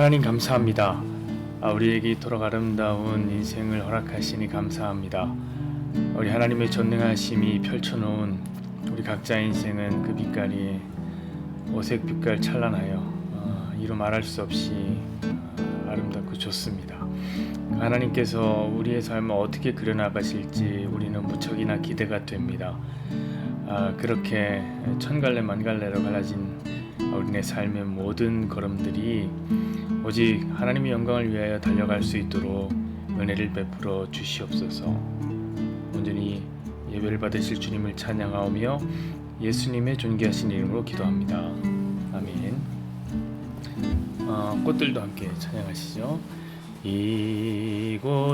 하나님 감사합니다. 아, 우리에게 이토록 아름다운 인생을 허락하시니 감사합니다. 우리 하나님의 전능하심이 펼쳐놓은 우리 각자의 인생은 그 빛깔이 오색 빛깔 찬란하여 어, 이루 말할 수 없이 어, 아름답고 좋습니다. 그 하나님께서 우리의 삶을 어떻게 그려나가실지 우리는 무척이나 기대가 됩니다. 아, 그렇게 천 갈래 만 갈래로 갈라진 우리네 삶의 모든 걸음들이 오직 하나님의 영광을 위하여 달려갈 수 있도록 은혜를 베풀어 주시옵소서. 온전히 예배를 받으실 주님을 찬양하오며 예수님의 존귀하신 이름으로 기도합니다. 아멘. 어, 꽃들도 함께 찬양하시죠. 이곳에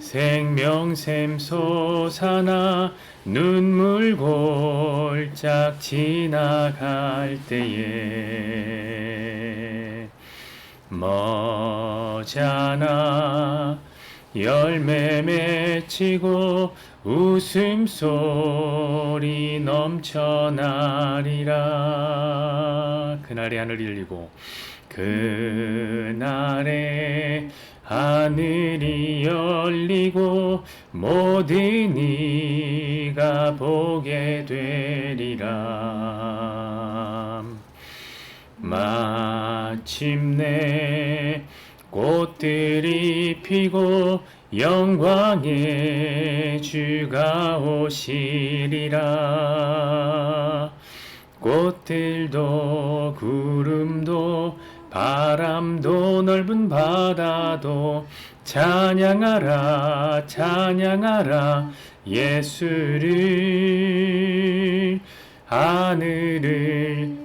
생명샘 솟아나 눈물 골짝 지나갈 때에 머지않아 열매 맺히고 웃음소리 넘쳐나리라. 그날의 하늘이 열리고 그날에 하늘이 열리고 모든 이가 보게 되리라 마침내 꽃들이 피고 영광의 주가 오시리라. 꽃들도 구름도 바람도 넓은 바다도 찬양하라 찬양하라 예수를 하늘을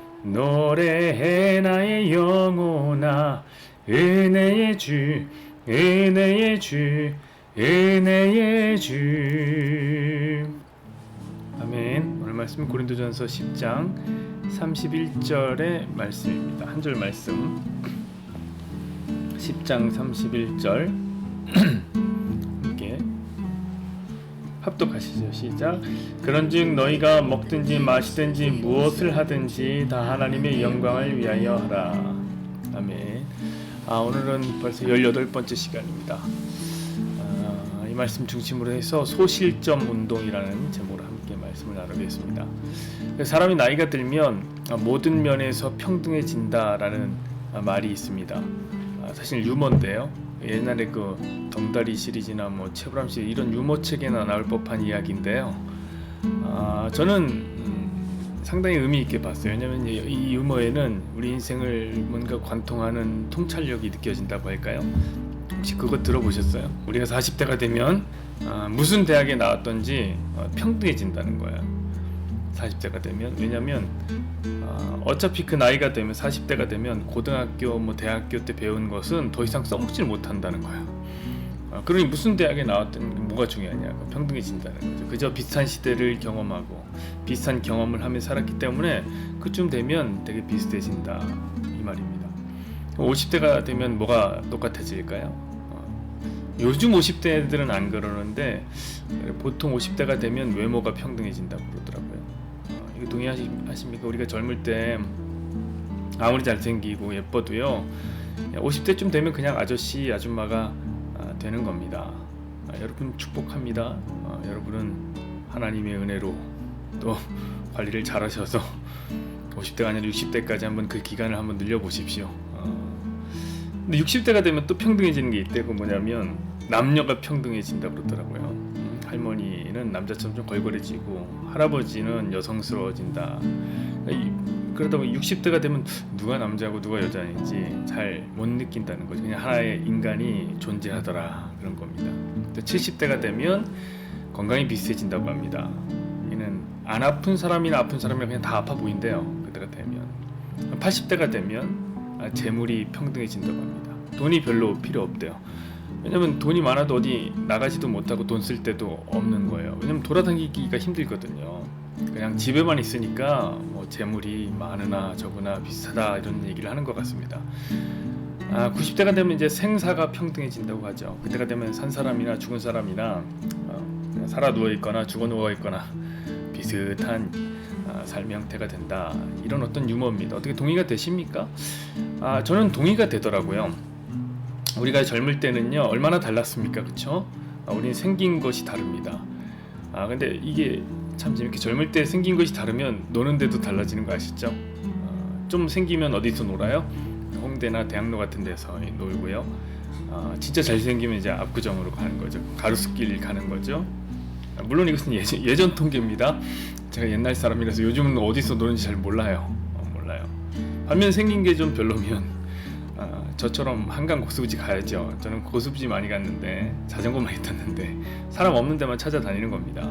노래해 나의 영혼아. 은혜의 주 은혜의 주 은혜의 주. 아멘. 오늘 말씀은 고린도전서 10장 31절의 말씀입니다. 한 절 말씀. 10장 31절 함께 합독하시죠. 시작. 그런즉 너희가 먹든지 마시든지 무엇을 하든지 다 하나님의 영광을 위하여 하라. 아멘. 아 오늘은 벌써 18번째 시간입니다. 아, 이 말씀 중심으로 해서 소실점 운동이라는 제목으로 함께 말씀을 나누겠습니다. 사람이 나이가 들면 모든 면에서 평등해진다라는 말이 있습니다. 아, 사실 유머인데요. 옛날에 그 덩다리 시리즈나 뭐 채브람 시 이런 유머 책에나 나올 법한 이야기인데요. 아, 저는 음, 상당히 의미 있게 봤어요. 왜냐하면 이, 이 유머에는 우리 인생을 뭔가 관통하는 통찰력이 느껴진다고 할까요? 혹시 그거 들어보셨어요? 우리가 40대가 되면 아, 무슨 대학에 나왔던지 어, 평등해진다는 거예요. 40대가 되면 왜냐면 어, 어차피 그 나이가 되면 40대가 되면 고등학교 뭐 대학교 때 배운 것은 더 이상 써먹질 못한다는 거예요. 어, 그러니 무슨 대학에 나왔든 뭐가 중요하냐고 평등해진다는 거죠. 그저 비슷한 시대를 경험하고 비슷한 경험을 하며 살았기 때문에 그쯤 되면 되게 비슷해진다 이 말입니다. 50대가 되면 뭐가 똑같아질까요? 어, 요즘 50대들은 안 그러는데 보통 50대가 되면 외모가 평등해진다고 그러더라고요. 동의하십니까? 우리가 젊을 때 아무리 잘생기고 예뻐도요 50대쯤 되면 그냥 아저씨 아줌마가 아, 되는 겁니다. 아, 여러분 축복합니다. 아, 여러분은 하나님의 은혜로 또 관리를 잘하셔서 50대가 아니라 60대까지 한번 그 기간을 한번 늘려보십시오. 어, 근데 60대가 되면 또 평등해지는 게 있대. 그 뭐냐면 남녀가 평등해진다 그러더라고요. 음, 할머니는 남자처럼 좀 걸걸해지고 할아버지는 여성스러워진다. 이- 그러다 보니 60대가 되면 누가 남자고 누가 여자인지 잘 못 느낀다는 거죠. 그냥 하나의 인간이 존재하더라 그런 겁니다. 또 70대가 되면 건강이 비슷해진다고 합니다. 이는 안 아픈 사람이나 아픈 사람이 그냥 다 아파 보인대요. 그때가 되면 80대가 되면 아, 재물이 평등해진다고 합니다. 돈이 별로 필요 없대요. 왜냐면 돈이 많아도 어디 나가지도 못하고 돈쓸 데도 없는 거예요. 왜냐면 돌아다니기가 힘들거든요. 그냥 집에만 있으니까 뭐 재물이 많으나 적으나 비슷하다 이런 얘기를 하는 것 같습니다. 아, 90대가 되면 이제 생사가 평등해진다고 하죠. 그때가 되면 산 사람이나 죽은 사람이나 어, 살아 누워 있거나 죽어 누워 있거나 비슷한 아, 삶의 형태가 된다. 이런 어떤 유머입니다. 어떻게 동의가 되십니까? 아, 저는 동의가 되더라고요. 우리가 젊을 때는요 얼마나 달랐습니까, 그렇죠? 아, 우리는 생긴 것이 다릅니다. 아 근데 이게 참 재밌게 젊을 때 생긴 것이 다르면 노는데도 달라지는 거 아시죠? 아, 좀 생기면 어디서 놀아요? 홍대나 대학로 같은 데서 놀고요. 아, 진짜 잘생기면 이제 압구정으로 가는 거죠. 가로수길 가는 거죠. 아, 물론 이것은 예전, 예전 통계입니다. 제가 옛날 사람이라서 요즘은 어디서 노는지 잘 몰라요. 어, 몰라요. 반면 생긴 게 좀 별로면 아, 저처럼 한강 고수부지 가야죠. 저는 고수부지 많이 갔는데 자전거 많이 탔는데 사람 없는 데만 찾아다니는 겁니다.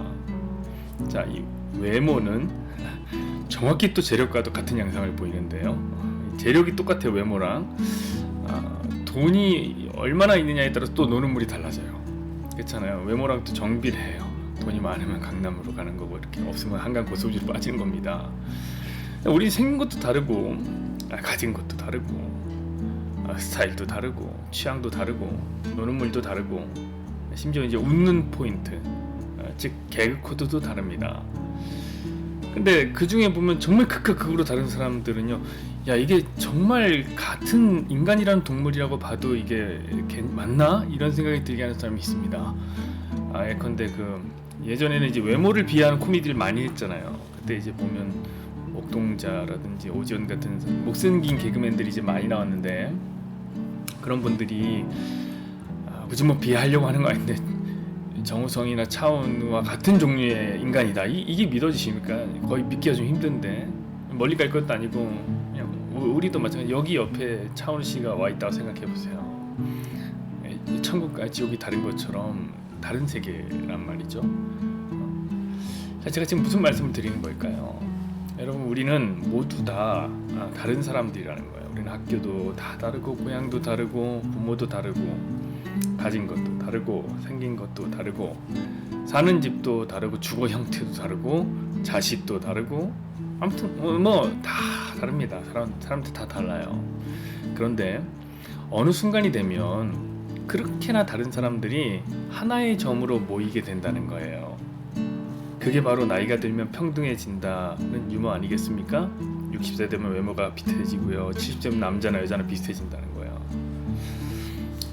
자, 이 외모는 정확히 또 재력과도 같은 양상을 보이는데요. 재력이 똑같아요 외모랑 아, 돈이 얼마나 있느냐에 따라서 또 노는 물이 달라져요. 그렇잖아요. 외모랑 또 정비례해요. 돈이 많으면 강남으로 가는 거고 이렇게 없으면 한강 고수부지로 빠지는 겁니다. 우리 생긴 것도 다르고 아, 가진 것도 다르고 아, 스타일도 다르고 취향도 다르고 노는 물도 다르고 심지어 이제 웃는 포인트 아, 즉 개그 코드도 다릅니다. 근데 그 중에 보면 정말 극과 극으로 다른 사람들은요, 야 이게 정말 같은 인간이라는 동물이라고 봐도 이게 걔- 맞나 이런 생각이 들게 하는 사람이 있습니다. 아 예컨대 그 예전에는 이제 외모를 비하하는 코미디를 많이 했잖아요. 그때 이제 보면 옥동자라든지 오지원 같은 목생긴 개그맨들이 이제 많이 나왔는데 그런 분들이 아, 굳이 뭐 비하하려고 하는 거 아닌데 정우성이나 차은우와 같은 종류의 인간이다. 이, 이게 믿어지십니까? 거의 믿기가 좀 힘든데 멀리 갈 것도 아니고 그냥 우- 우리도 마찬가지. 여기 옆에 차은우 씨가 와 있다고 생각해 보세요. 예, 천국과 지옥이 다른 것처럼 다른 세계란 말이죠. 자, 제가 지금 무슨 말씀을 드리는 걸까요? 여러분 우리는 모두 다 아, 다른 사람들이라는 거예요. 우리는 학교도 다 다르고 고향도 다르고 부모도 다르고 가진 것도 다르고 생긴 것도 다르고 사는 집도 다르고 주거 형태도 다르고 자식도 다르고 아무튼 뭐 다 다릅니다. 사람 사람들 다 달라요. 그런데 어느 순간이 되면 그렇게나 다른 사람들이 하나의 점으로 모이게 된다는 거예요. 그게 바로 나이가 들면 평등해진다는 유머 아니겠습니까? 60세 되면 외모가 비슷해지고요. 70세 되면 남자나 여자나 비슷해진다는 거예요.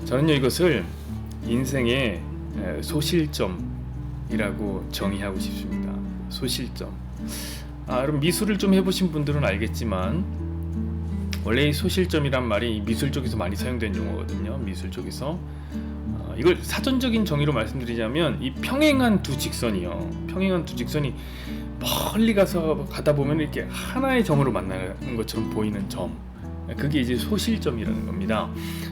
저는요 이것을 인생의 에, 소실점이라고 정의하고 싶습니다. 소실점. 아, 여러분 미술을 좀 해보신 분들은 알겠지만 원래 이 소실점이란 말이 미술 쪽에서 많이 사용된 용어거든요. 미술 쪽에서 어, 이걸 사전적인 정의로 말씀드리자면 이 평행한 두 직선이요. 평행한 두 직선이 멀리 가서 가다 보면 이렇게 하나의 점으로 만나는 것처럼 보이는 점. 그게 이제 소실점이라는 겁니다.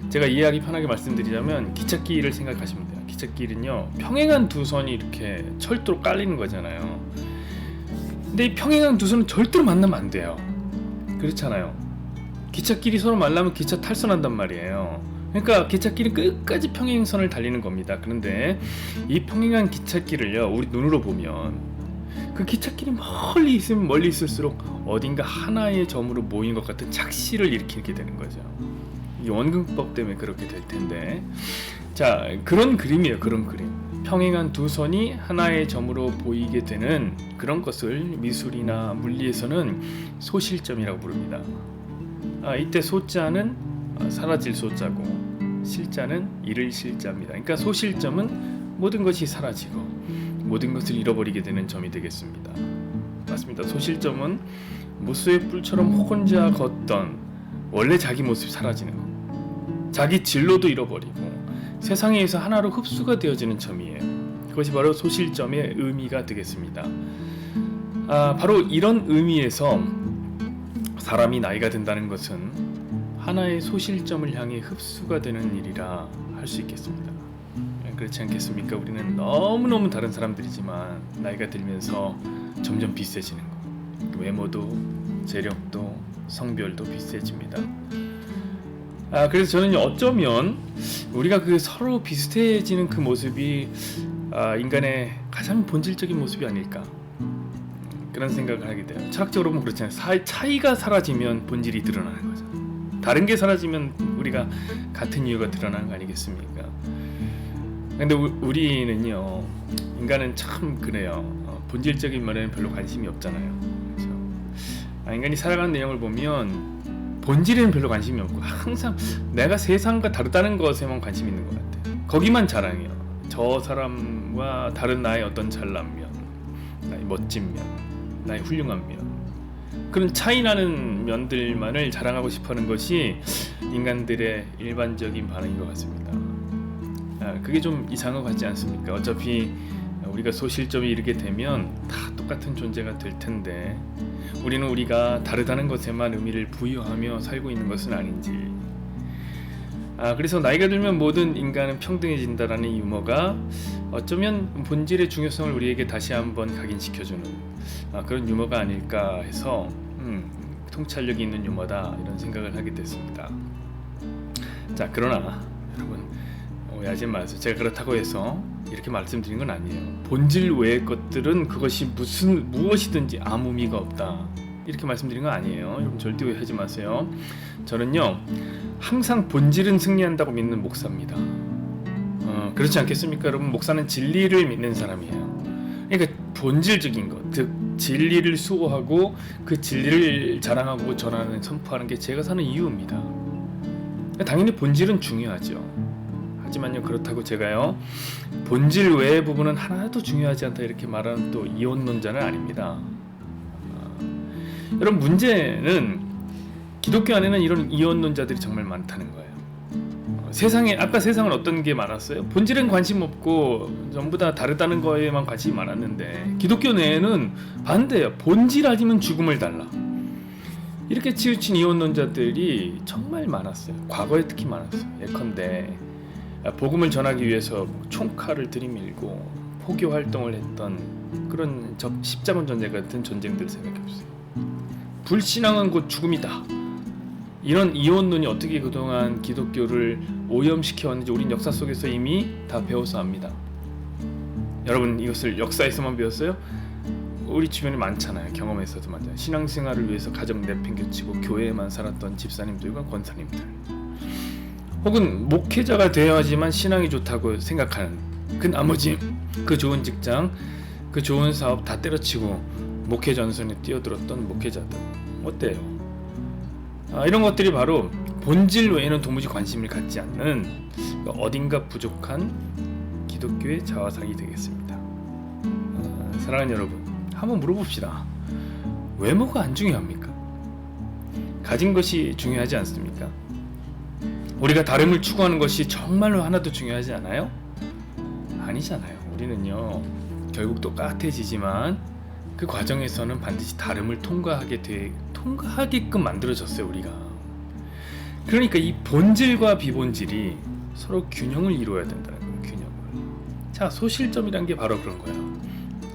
제가 이해하기 편하게 말씀드리자면 기찻길을 생각하시면 돼요. 기찻길은요 평행한 두 선이 이렇게 철도로 깔리는 거잖아요. 근데 이 평행한 두 선은 절대로 만나면 안 돼요. 그렇잖아요. 기찻길이 서로 만나면 기차 탈선한단 말이에요. 그러니까 기찻길은 끝까지 평행선을 달리는 겁니다. 그런데 이 평행한 기찻길을요 우리 눈으로 보면 그 기찻길이 멀리 있으면 멀리 있을수록 어딘가 하나의 점으로 모인 것 같은 착시를 일으키게 되는 거죠. 이 원근법 때문에 그렇게 될 텐데 자 그런 그림이에요 그런 그림 평행한 두 선이 하나의 점으로 보이게 되는 그런 것을 미술이나 물리에서는 소실점이라고 부릅니다 아, 이때 소자는 아, 사라질 소자고 실자는 잃을 실자입니다 그러니까 소실점은 모든 것이 사라지고 모든 것을 잃어버리게 되는 점이 되겠습니다 맞습니다 소실점은 무수의 뿔처럼 혼자 걷던 원래 자기 모습이 사라지는 것 자기 진로도 잃어버리고 세상에서 하나로 흡수가 되어지는 점이에요. 그것이 바로 소실점의 의미가 되겠습니다. 아, 바로 이런 의미에서 사람이 나이가 든다는 것은 하나의 소실점을 향해 흡수가 되는 일이라 할 수 있겠습니다. 그렇지 않겠습니까? 우리는 너무너무 다른 사람들이지만 나이가 들면서 점점 비슷해지는 거. 외모도, 재력도, 성별도 비슷해집니다. 아 그래서 저는 어쩌면 우리가 그 서로 비슷해지는 그 모습이 아, 인간의 가장 본질적인 모습이 아닐까 음, 그런 생각을 하게 돼요. 철학적으로 보면 그렇잖아요. 사, 차이가 사라지면 본질이 드러나는 거죠. 다른 게 사라지면 우리가 같은 이유가 드러나는 거 아니겠습니까? 근데 우, 우리는요 인간은 참 그래요. 어, 본질적인 면에는 별로 관심이 없잖아요. 그렇죠? 아, 인간이 살아가는 내용을 보면 본질에는 별로 관심이 없고 항상 내가 세상과 다르다는 것에만 관심 있는 것 같아요. 거기만 자랑해요. 저 사람과 다른 나의 어떤 잘난 면, 나의 멋진 면, 나의 훌륭한 면 그런 차이 나는 면들만을 자랑하고 싶어하는 것이 인간들의 일반적인 반응인 것 같습니다. 아, 그게 좀 이상한 것 같지 않습니까? 어차피 우리가 소실점에 이르게 되면 다 똑같은 존재가 될 텐데 우리는 우리가 다르다는 것에만 의미를 부여하며 살고 있는 것은 아닌지. 아 그래서 나이가 들면 모든 인간은 평등해진다라는 유머가 어쩌면 본질의 중요성을 우리에게 다시 한번 각인시켜주는 아, 그런 유머가 아닐까 해서 음, 통찰력이 있는 유머다 이런 생각을 하게 됐습니다. 자 그러나 여러분 오해하지 마세요. 제가 그렇다고 해서 이렇게 말씀드린 건 아니에요. 본질 외의 것들은 그것이 무슨 무엇이든지 아무 의미가 없다. 이렇게 말씀드린 건 아니에요. 여러분 절대 오해하지 마세요. 저는요 항상 본질은 승리한다고 믿는 목사입니다. 어, 그렇지 않겠습니까, 여러분? 목사는 진리를 믿는 사람이에요. 그러니까 본질적인 것, 즉 진리를 수호하고 그 진리를 자랑하고 전하는 선포하는 게 제가 사는 이유입니다. 당연히 본질은 중요하죠. 하지만요 그렇다고 제가요 본질 외의 부분은 하나도 중요하지 않다 이렇게 말하는 또 이혼론자는 아닙니다. 아, 여러분 문제는 기독교 안에는 이런 이혼론자들이 정말 많다는 거예요. 어, 세상에 아까 세상은 어떤 게 많았어요? 본질은 관심 없고 전부 다 다르다는 거에만 관심이 많았는데 기독교 내에는 반대예요. 본질 아니면 죽음을 달라. 이렇게 치우친 이혼론자들이 정말 많았어요. 과거에 특히 많았어요. 예컨대 복음을 전하기 위해서 총칼을 들이밀고 포교 활동을 했던 그런 적 십자군 전쟁 같은 전쟁들 생각해 보세요. 불신앙은 곧 죽음이다. 이런 이혼론이 어떻게 그동안 기독교를 오염시켜 왔는지 우린 역사 속에서 이미 다 배워서 압니다. 여러분 이것을 역사에서만 배웠어요? 우리 주변에 많잖아요. 경험에서도 맞아요. 신앙생활을 위해서 가정 내팽개치고 교회에만 살았던 집사님들과 권사님들. 혹은 목회자가 되어야지만 신앙이 좋다고 생각하는 그 나머지 그 좋은 직장, 그 좋은 사업 다 때려치고 목회 전선에 뛰어들었던 목회자들 어때요? 아, 이런 것들이 바로 본질 외에는 도무지 관심을 갖지 않는 어딘가 부족한 기독교의 자화상이 되겠습니다. 아, 사랑하는 여러분, 한번 물어봅시다. 외모가 안 중요합니까? 가진 것이 중요하지 않습니까? 우리가 다름을 추구하는 것이 정말로 하나도 중요하지 않아요? 아니잖아요. 우리는요, 결국 똑같아지지만 그 과정에서는 반드시 다름을 통과하게 돼, 통과하게끔 만들어졌어요, 우리가. 그러니까 이 본질과 비본질이 서로 균형을 이루어야 된다는 거예요, 균형을. 자, 소실점이란 게 바로 그런 거예요.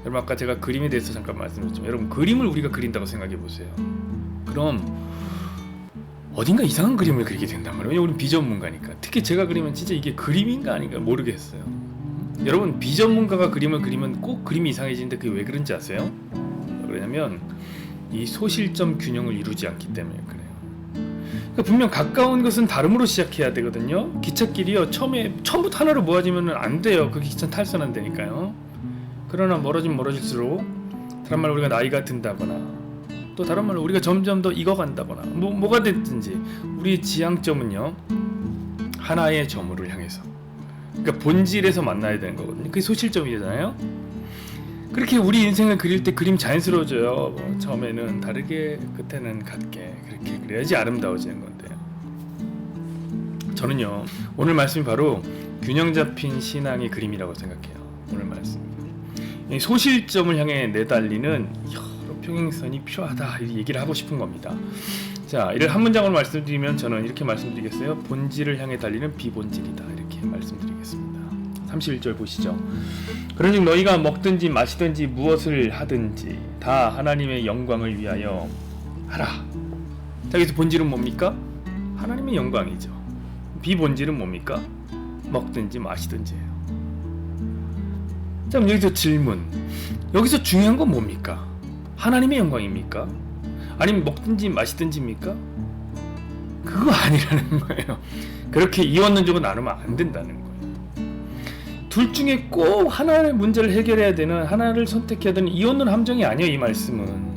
여러분, 아까 제가 그림에 대해서 잠깐 말씀드렸지만, 여러분, 그림을 우리가 그린다고 생각해 보세요. 그럼 어딘가 이상한 그림을 그리게 된단 말이에요. 왜냐면 우리는 비전문가니까. 특히 제가 그리면 진짜 이게 그림인가 아닌가 모르겠어요. 여러분 비전문가가 그림을 그리면 꼭 그림이 이상해지는데 그게 왜 그런지 아세요? 그러냐면 이 소실점 균형을 이루지 않기 때문에 그래요. 그러니까 분명 가까운 것은 다름으로 시작해야 되거든요. 기찻길이요. 처음에 처음부터 하나로 모아지면 안 돼요. 그 기차 탈선한다니까요. 그러나 멀어지면 멀어질수록 다른 말 우리가 나이가 든다거나 또 다른 말로 우리가 점점 더 익어간다거나 뭐 뭐가 됐든지 우리 지향점은요 하나의 점으로 향해서 그러니까 본질에서 만나야 되는 거거든요. 그게 소실점이잖아요. 그렇게 우리 인생을 그릴 때 그림 자연스러워져요. 뭐 처음에는 다르게 끝에는 같게 그렇게 그래야지 아름다워지는 건데요. 저는요 오늘 말씀이 바로 균형 잡힌 신앙의 그림이라고 생각해요. 오늘 말씀. 이 소실점을 향해 내달리는 여러 평행선이 필요하다 이 얘기를 하고 싶은 겁니다. 자, 이를 한 문장으로 말씀드리면 저는 이렇게 말씀드리겠어요. 본질을 향해 달리는 비본질이다 이렇게 말씀드리겠습니다. 31절 보시죠. 그러즉 너희가 먹든지 마시든지 무엇을 하든지 다 하나님의 영광을 위하여 하라. 자, 여기서 본질은 뭡니까? 하나님의 영광이죠. 비본질은 뭡니까? 먹든지 마시든지예요. 자, 여기서 질문. 여기서 중요한 건 뭡니까? 하나님의 영광입니까? 아니면 먹든지 마시든지입니까? 그거 아니라는 거예요. 그렇게 이원론적으로 나누면 안 된다는 거예요. 둘 중에 꼭 하나의 문제를 해결해야 되는 하나를 선택해야 되는 이원론 함정이 아니에요. 이 말씀은.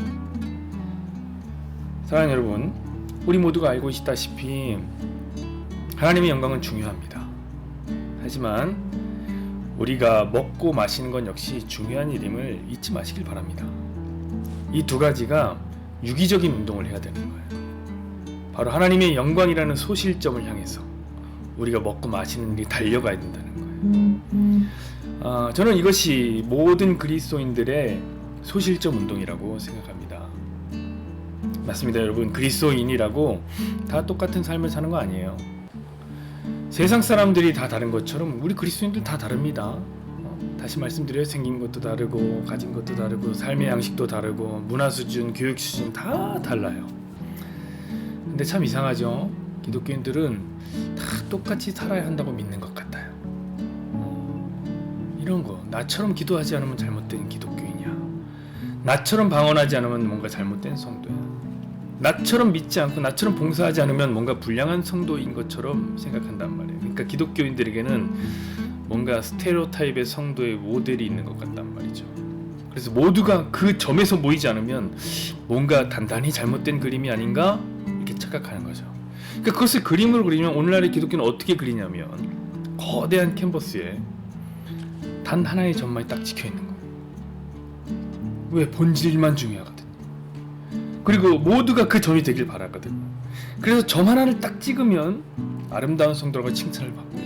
사랑하는 여러분, 우리 모두가 알고 있다시피 하나님의 영광은 중요합니다. 하지만 우리가 먹고 마시는 건 역시 중요한 일임을 잊지 마시길 바랍니다. 이 두 가지가 유기적인 운동을 해야 되는 거예요. 바로 하나님의 영광이라는 소실점을 향해서 우리가 먹고 마시는 일이 달려가야 된다는 거예요. 아, 저는 이것이 모든 그리스도인들의 소실점 운동이라고 생각합니다. 맞습니다, 여러분. 그리스도인이라고 다 똑같은 삶을 사는 거 아니에요. 세상 사람들이 다 다른 것처럼 우리 그리스도인들 다 다릅니다. 어, 다시 말씀드려요. 생긴 것도 다르고 가진 것도 다르고 삶의 양식도 다르고 문화 수준, 교육 수준 다 달라요. 근데 참 이상하죠. 기독교인들은 다 똑같이 살아야 한다고 믿는 것 같아요. 어, 이런 거 나처럼 기도하지 않으면 잘못된 기독교인이야. 나처럼 방언하지 않으면 뭔가 잘못된 성도야. 나처럼 믿지 않고 나처럼 봉사하지 않으면 뭔가 불량한 성도인 것처럼 생각한단 말이에요. 그러니까 기독교인들에게는 뭔가 스테레오타입의 성도의 모델이 있는 것 같단 말이죠. 그래서 모두가 그 점에서 모이지 않으면 뭔가 단단히 잘못된 그림이 아닌가 이렇게 착각하는 거죠. 그러니까 그것을 그림으로 그리면 오늘날의 기독교는 어떻게 그리냐면 거대한 캔버스에 단 하나의 점만이 딱 찍혀 있는 거예요. 왜 본질만 중요하거든. 그리고 모두가 그 점이 되길 바라거든. 그래서 점 하나를 딱 찍으면 아름다운 성도라고 칭찬을 받고요.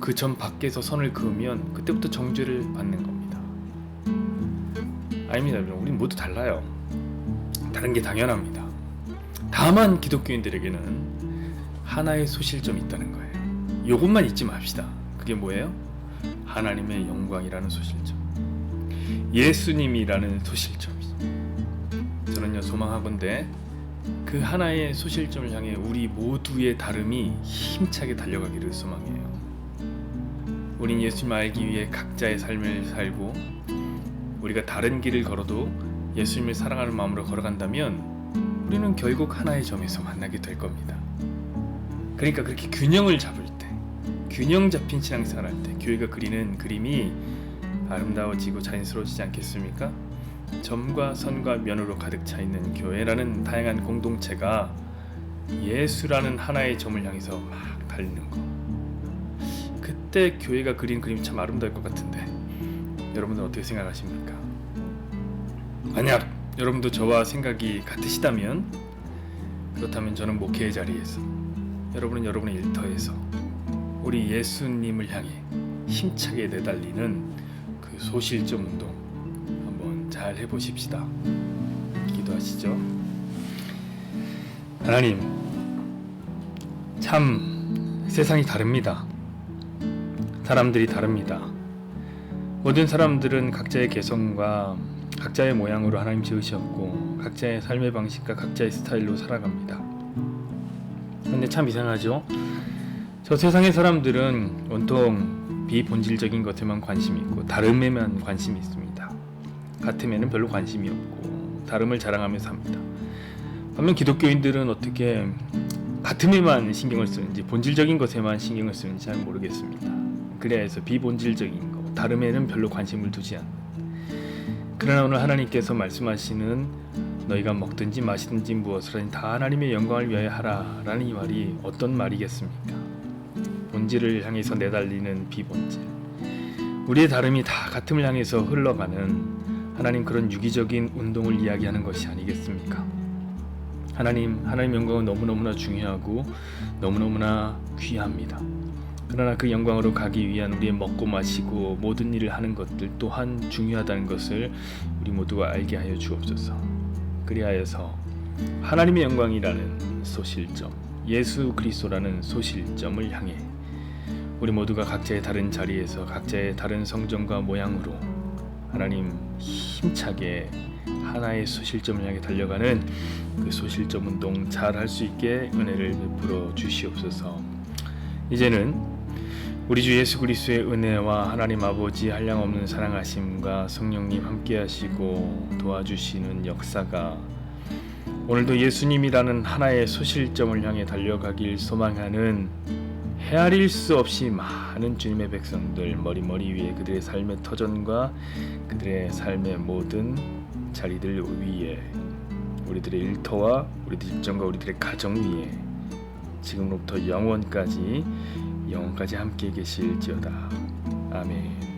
그 점 밖에서 선을 그으면 그때부터 정죄를 받는 겁니다. 아닙니다, 여러분. 우리 모두 달라요. 다른 게 당연합니다. 다만 기독교인들에게는 하나의 소실점이 있다는 거예요. 이것만 잊지 맙시다. 그게 뭐예요? 하나님의 영광이라는 소실점. 예수님이라는 소실점이죠. 저는요 소망하건대 그 하나의 소실점을 향해 우리 모두의 다름이 힘차게 달려가기를 소망해요. 우린 예수님 알기 위해 각자의 삶을 살고 우리가 다른 길을 걸어도 예수님을 사랑하는 마음으로 걸어간다면 우리는 결국 하나의 점에서 만나게 될 겁니다. 그러니까 그렇게 균형을 잡을 때, 균형 잡힌 신앙 생활 할 때, 교회가 그리는 그림이 아름다워지고 자연스러워지지 않겠습니까? 점과 선과 면으로 가득 차 있는 교회라는 다양한 공동체가 예수라는 하나의 점을 향해서 막 달리는 거. 그때 교회가 그린 그림 참 아름다울 것 같은데 여러분들 어떻게 생각하십니까? 만약 여러분도 저와 생각이 같으시다면 그렇다면 저는 목회의 자리에서 여러분은 여러분의 일터에서 우리 예수님을 향해 힘차게 내달리는 그 소실점 운동 한번 잘 해보십시다. 기도하시죠. 하나님, 참 세상이 다릅니다. 사람들이 다릅니다. 모든 사람들은 각자의 개성과 각자의 모양으로 하나님 지으셨고 각자의 삶의 방식과 각자의 스타일로 살아갑니다. 근데 참 이상하죠? 저 세상의 사람들은 온통 비본질적인 것에만 관심이 있고 다름에만 관심이 있습니다. 같음에는 별로 관심이 없고 다름을 자랑하며 삽니다. 반면 기독교인들은 어떻게 같음에만 신경을 쓰는지 본질적인 것에만 신경을 쓰는지 잘 모르겠습니다. 그래서 비본질적인 것, 다름에는 별로 관심을 두지 않는. 그러나 오늘 하나님께서 말씀하시는 너희가 먹든지 마시든지 무엇을 하든 다 하나님의 영광을 위하여 하라라는 이 말이 어떤 말이겠습니까? 본질을 향해서 내달리는 비본질. 우리의 다름이 다 같음을 향해서 흘러가는 하나님 그런 유기적인 운동을 이야기하는 것이 아니겠습니까? 하나님, 하나님 영광은 너무너무나 중요하고 너무너무나 귀합니다. 그러나 그 영광으로 가기 위한 우리의 먹고 마시고 모든 일을 하는 것들 또한 중요하다는 것을 우리 모두가 알게 하여 주옵소서. 그리하여서 하나님의 영광이라는 소실점, 예수 그리스도라는 소실점을 향해 우리 모두가 각자의 다른 자리에서 각자의 다른 성정과 모양으로 하나님 힘차게 하나의 소실점을 향해 달려가는 그 소실점 운동 잘 할 수 있게 은혜를 베풀어 주시옵소서. 이제는 우리 주 예수 그리스도의 은혜와 하나님 아버지 한량없는 사랑하심과 성령님 함께하시고 도와주시는 역사가 오늘도 예수님이라는 하나의 소실점을 향해 달려가길 소망하는 헤아릴 수 없이 많은 주님의 백성들 머리머리 위에 그들의 삶의 터전과 그들의 삶의 모든 자리들 위에 우리들의 일터와 우리들 직장과 우리들의 가정 위에 지금로부터 영원까지 영원까지 함께 계실지어다 아멘.